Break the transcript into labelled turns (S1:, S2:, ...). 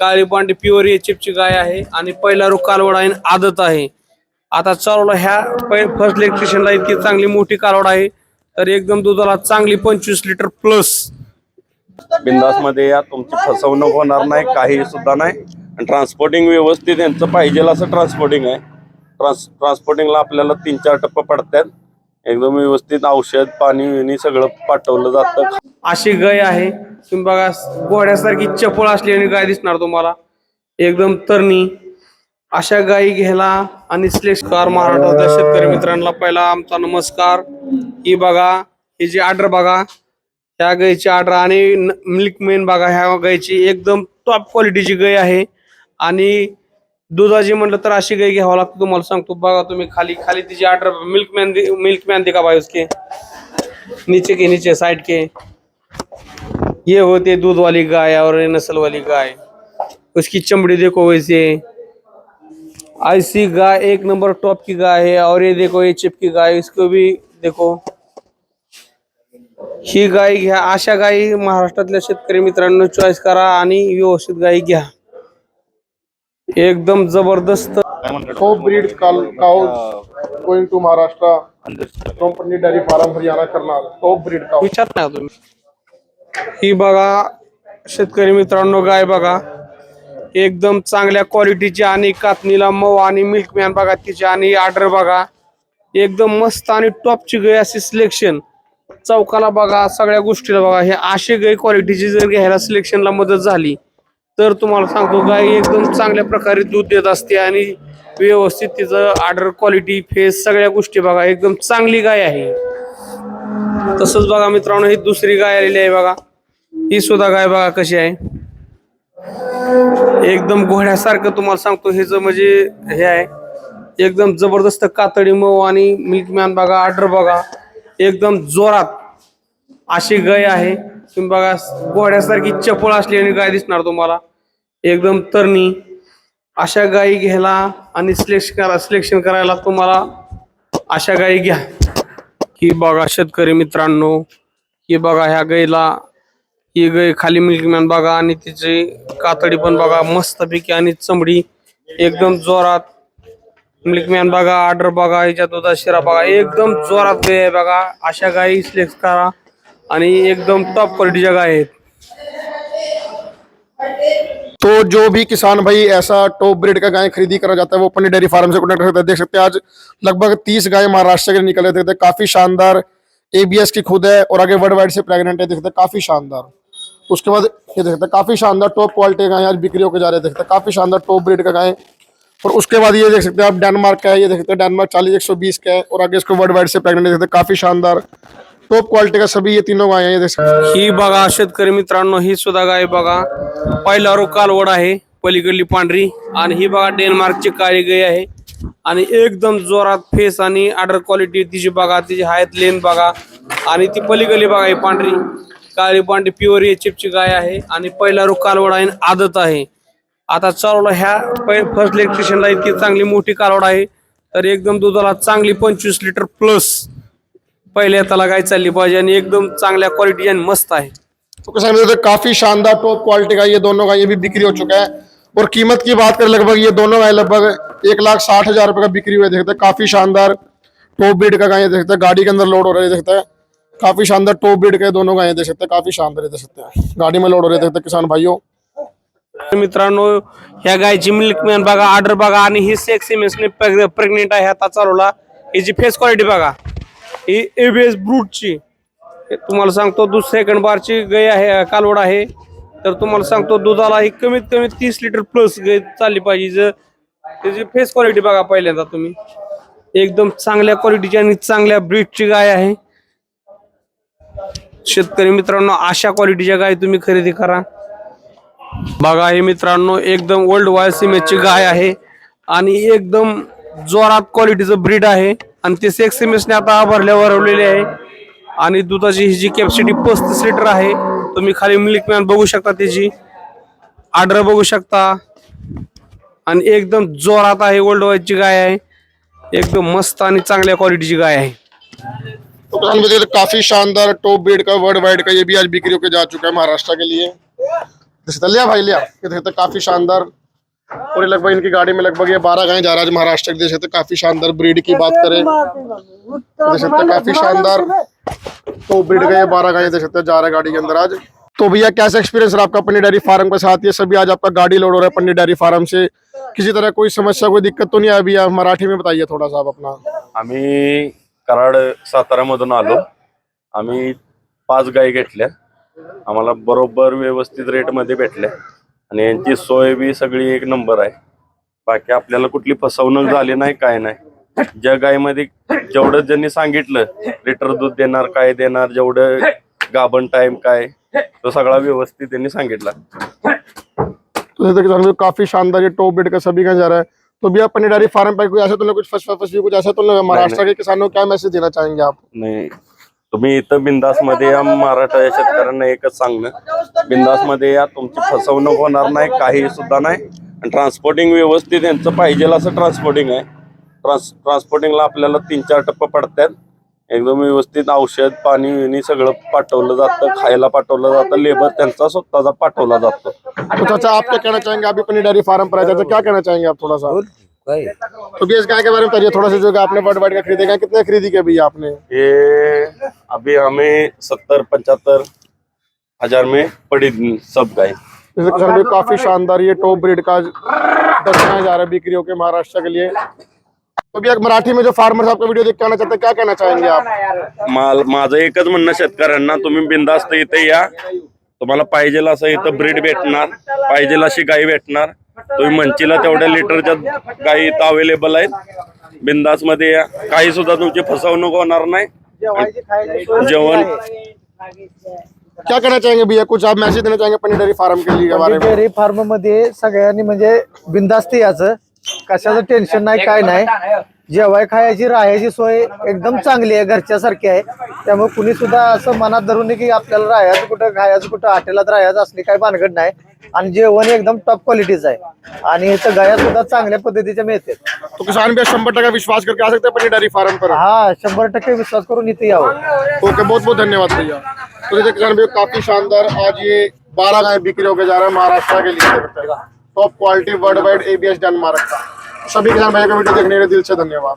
S1: काळी पांढरी प्युअर चिपची गाय आहे आणि पहिला रोग कालवड आहे आणि आदत आहे. आता चालवला ह्या फर्स्ट इलेक्ट्रिशियनला इतकी चांगली मोठी कालवड आहे. तर एकदम दुधाला चांगली पंचवीस लिटर प्लस
S2: बिंदासमध्ये या तुमची फसवणूक होणार नाही काही सुद्धा नाही. आणि ट्रान्सपोर्टिंग व्यवस्थित यांचं पाहिजे असं ट्रान्सपोर्टिंग आहे. ट्रान्स ट्रान्सपोर्टिंगला आपल्याला तीन चार टप्पे पडतात. एकदम व्यवस्थित औषध पाणी विणी सगळं पाठवलं जातं.
S1: अशी गाय आहे. तुम्ही बघा घोड्यासारखी चपळ असलेली गाय दिसणार तुम्हाला. एकदम तरणी. अशा गायी घ्यायला आणि श्लेषकार महाराष्ट्रातल्या शेतकरी मित्रांना पहिला आमचा नमस्कार. ही बघा ही जी ऑर्डर बघा ह्या गायीची ऑर्डर आणि मिल्क मेन बघा ह्या गायची एकदम टॉप क्वालिटीची गाय आहे. आणि दुधाची म्हटलं तर अशी गाय घ्यावं लागतं. तुम्हाला सांगतो, बघा तुम्ही खाली खाली तिची order milk man milk man दिखा भाई उसके? नीचे के, नीचे साइड के. ये होते दूध वाली गाय और नस्ल वाली गाय. उसकी चमड़ी देखो वैसे. ऐसी गाय एक नंबर टॉप की गाय है और ये देखो, ये चिप की गाय, इसको भी देखो. ही गाय घ्या अशा गायी, महाराष्ट्रातल्या शेतकरी मित्रांनो चॉईस करा व्यवस्थित गायी घ्या. एकदम जबरदस्त.
S3: going to Maharashtra from Pandit Dairy Farm, Haryana, Karnal. Top breed cow.
S1: विचार ना तुम्ही. ही बघा शेतकरी मित्रांनो गाय बघा. एकदम चांगल्या क्वालिटीची आणि कातणीला मऊ आणि मिल्कमॅन बघा तिची आणि ऑर्डर बघा. एकदम मस्त आणि टॉपची गाय अशी सिलेक्शन चौकाला बघा सगळ्या गोष्टीला बघा. हे अशी गाय क्वालिटीची जर घ्यायला सिलेक्शनला मदत झाली तर तुम्हाला सांगतो गाय एकदम चांगल्या प्रकारे दूध देत असते आणि व्यवस्थित तिचं आर्डर क्वालिटी फेस सगळ्या गोष्टी बघा एकदम चांगली गाय आहे. तसंच बघा मित्रांनो ही दुसरी गाय आलेली आहे बघा. ही सुद्धा गाय बघा कशी आहे. एकदम घोड्यासारखं तुम्हाला सांगतो हे म्हणजे हे आहे. एकदम जबरदस्त कातडी मऊ आणि मिल्कमॅन बघा आर्डर बघा. एकदम जोरात अशी गाय आहे. तुम्ही बघा घोड्यासारखी चपळ असलेली गाय दिसणार तुम्हाला. एकदम तरणी. अशा गायी घ्यायला आणि सिलेक्शन करा सिलेक्शन करायला तुम्हाला अशा गायी घ्या. ही बघा शेतकरी मित्रांनो ही बघा ह्या गायीला ही गाय खाली मिल्कमॅन बघा आणि तिची कातडी पण बघा मस्तपैकी आणि चमडी. एकदम जोरात मिल्कमॅन बघा आर्डर बघा याच्या दुधा शिरा बघा. एकदम जोरात गाय आहे बघा. अशा गायी सिलेक्ट करा. एकदम टॉप क्वालिटी जगह आहेत.
S3: तो जो भी किसान भाई ऐसा टॉप ब्रीड का गाय खरीदी करा जाता है, वो पंडित डेयरी फार्म से कॉन्टेक्ट करते हैं देख सकते हैं। आज लगभग तीस गाय महाराष्ट्र के निकले थे थे काफ़ी शानदार एबीएस की खुद है और आगे वर्ल्ड वाइड से प्रेग्नेंट है देखते हैं, काफ़ी शानदार। उसके बाद ये देखते हैं, काफ़ी शानदार टॉप क्वालिटी गाय आज बिक्री होकर जा रहे हैं देखते हैं, काफ़ी शानदार टॉप ब्रीड का गाय। और उसके बाद ये देख सकते हैं, आप डेनमार्क का है, ये देख सकते हैं डेनमार्क चालीस एक सौ बीस का है, और आगे इसको वर्ल्ड वाइड से प्रेगनेंट देखते हैं, काफ़ी शानदार। टॉप क्वालिटी का सभी ये तीनों गाय हैं ही।
S1: बघा शेतकरी मित्रांनो ही सुद्धा गाय बघा. पहिला रो कालवड आहे पलीकडली पांढरी. आणि ही बघा डेन्मार्कची काळी गाय आहे. आणि एकदम जोरात फेस आणि आर्डर क्वालिटी तिची बघा तिची हायत लेन बघा. आणि ती पलीकडली बघा ही पांढरी. काळी पांढरी प्युअर चिपची गाय आहे. आणि पहिला रो कालवड आहे आणि आदत आहे. आता चालवला ह्या फर्स्ट इलेक्ट्रिशियनला इतकी चांगली मोठी कालवड आहे. तर एकदम दुधाला चांगली पंचवीस लिटर प्लस पहिल्या त्याला गाय चालली पाहिजे आणि एकदम चांगल्या क्वालिटी आणि मस्त आहे.
S3: तो किसान मित्र काफ़ी शानदार टॉप क्वालिटी का ये दोनों का ये भी बिक्री हो चुका है। और कीमत की बात करें लगभग ये दोनों गाय लगभग एक लाख साठ हज़ार रुपए का बिक्री हुए देखते हैं काफ़ी शानदार टॉप ब्रीड का गाय देखते हैं गाड़ी के अंदर लोड हो रहे देखते हैं। काफ़ी शानदार टॉप ब्रीड के दोनों गाय देख सकते हैं काफ़ी शानदार देख सकते हैं। गाड़ी में लोड हो रहे देखते हैं किसान भाइयों।
S1: मित्रांनो ह्या गायची मिल्कमॅन बघा ऑर्डर बघा आणि ही सेक्स इमेजने प्रेग्नेंट आहे आता चालवला. हिची फेस क्वालिटी बघा. ही एबीएस ब्रूटची तुम्हाला सांगतो दुस सेकंड बारची गाय आहे कालवड आहे. तर तुम्हाला सांगतो दुधाला ही कमीत कमी तीस लिटर प्लस गाय चालली पाहिजे. जर त्याची फेस क्वालिटी बघा पहिल्यांदा तुम्ही. एकदम चांगल्या क्वालिटीची आणि चांगल्या ब्रीडची गाय आहे. शेतकरी मित्रांनो अशा क्वालिटीच्या गाय तुम्ही खरेदी करा. बघा हे मित्रांनो एकदम वर्ल्ड वाईड सिमेजची गाय आहे. आणि एकदम जोरात क्वालिटीचं ब्रीड आहे. आणि ते सेक्स सिमेजने आता भरल्यावर वरवलेले आहे. आणि दुधाची ही जी कॅपॅसिटी पस्तीस लिटर आहे तुम्ही खाली मिल्कमॅन बघू शकता त्याची. आर्डर बघू शकता. आणि एकदम जोरात आहे ओल्ड वाईजची गाय आहे. एकदम मस्त आणि चांगल्या क्वालिटीची गाय आहे.
S3: तो किसान मित्र काफी शानदार टॉप ब्रीड का वर्ल्ड वाइड का ये भी आज बिक्री होकर जा चुका है महाराष्ट्र के लिए। लिया भाई लिया। काफी शानदार और ये लगभग इनकी गाड़ी में लगभग ये बारह गाय जा रहा है। महाराष्ट्र के देख सकते काफी शानदार ब्रीड की बात करें। देख सकते काफी शानदार। तो ब्रीड का ये बारह गाय देख सकते जा रहा है गाड़ी के अंदर आज। तो भैया कैसा एक्सपीरियंस रहा आपका पन्नी डेयरी फार्म के साथ? ये सभी आज आपका गाड़ी लोड हो रहा है पन्नी डेयरी फार्म से। किसी तरह कोई समस्या कोई दिक्कत तो नहीं आई भैया? मराठी में बताइए थोड़ा सा आप अपना।
S2: आम्ही कराड साताऱ्यामधून आलो. आम्ही पाच गाय घेतल्या. आम्हाला बरोबर व्यवस्थित रेटमध्ये भेटल्या. आणि यांची सोय बी सगळी एक नंबर आहे. बाकी आपल्याला कुठली फसवणूक झाली नाही काय नाही. ज्या गायीमध्ये जेवढं ज्यांनी सांगितलं लिटर दूध देणार काय देणार जेवढं गाभण टाइम काय तो सगळा व्यवस्थित त्यांनी सांगितला.
S3: तो जैसे काफी शानदार ये टॉप ब्रीड का सभी का जा रहा है. तो भैया पन्नी डेयरी फार्म पर कोई ऐसा तो नहीं कुछ फस फस कुछ ऐसा तो महाराष्ट्र के किसानों को क्या मैसेज देना चाहेंगे आप?
S2: नाही तुम्ही इथं बिंदासमध्ये या मराठा शेतकऱ्यांना एकच सांगणं. बिंदासमध्ये या तुमची फसवणूक होणार नाही काही सुद्धा नाही. आणि ट्रान्सपोर्टिंग व्यवस्थित यांचं पाहिजे असं ट्रान्सपोर्टिंग आहे. ट्रान्स ट्रान्सपोर्टिंगला आपल्याला तीन चार टप्पे पडतात. एकदम व्यवस्थित औषध पाणी विणी सगळं पाठवलं जातं खायला पाठवलं जातं लेबर त्यांचा स्वतःचा पाठवला जातो.
S3: तो चाचा आप क्या कहना चाहेंगे अभी अपनी डेयरी फार्म पर चाचा क्या कहना चाहेंगे आप थोड़ा सा तो भैया इस गाय के बारे में बताइए थोड़ा सा जो कि आपने वर्ड वाइड का खरीदेगा कितने खरीदी के भैया आपने?
S2: ये अभी हमें सत्तर पचहत्तर हज़ार में पड़ी सब गाय।
S3: जैसे किसान भाई काफ़ी शानदार ये टॉप ब्रीड का जा रहा है बिक्रियों के महाराष्ट्र के लिए। तो भैया मराठी में जो फार्मर्स आपका वीडियो देख के आना चाहते क्या कहना चाहेंगे आप?
S2: माल माझं एकच म्हणणं शेतकऱ्यांना तुम्ही बिंदास्त इथे या. तुम्हाला पाहिजे असं इथं ब्रीड भेटणार पाहिजे अशी गाई भेटणार. तुम्ही मंचीला तेवढ्या लिटरच्या गाई इथं अवेलेबल आहेत. बिंदासमध्ये या. काही सुद्धा तुमची फसवणूक होणार नाही. जेवण.
S3: क्या कहना चाहेंगे भैया? कुछ आप मैसेज देना चाहेंगे फार्म के लिए के बारे में?
S4: डेअरी फार्ममध्ये सगळ्यांनी म्हणजे बिंदास्ती याचं कशाचं टेन्शन नाही काय नाही. जेवाय खायची राहायची सोय एकदम चांगली आहे घरच्या सारखी आहे. त्यामुळे कुणी सुद्धा असं मनात धरून की आपल्याला राहायचं कुठं खायचं कुठं हॉटेलात राहायचं असली काही भानगड नाही. आणि जेवण एकदम टॉप क्वालिटीचं आहे. आणि इथं गाया सुद्धा चांगल्या पद्धतीच्या मिळतात
S3: तो किसान भैया शंबर टका विश्वास करके आ सकते हैं अपनी डेयरी फार्म पर
S4: हा शंभर टक्के विश्वास करून इथे यावं.
S3: ओके बहुत बहुत धन्यवाद भैया. तो देखिए किसान काफी शानदार आज ये बारह गाय बिक्री होकर जा रहा है महाराष्ट्र के लिए। Top quality world wide ABS Denmark का. सभी किसान भाई को वीडियो देखने के लिए दिल से धन्यवाद।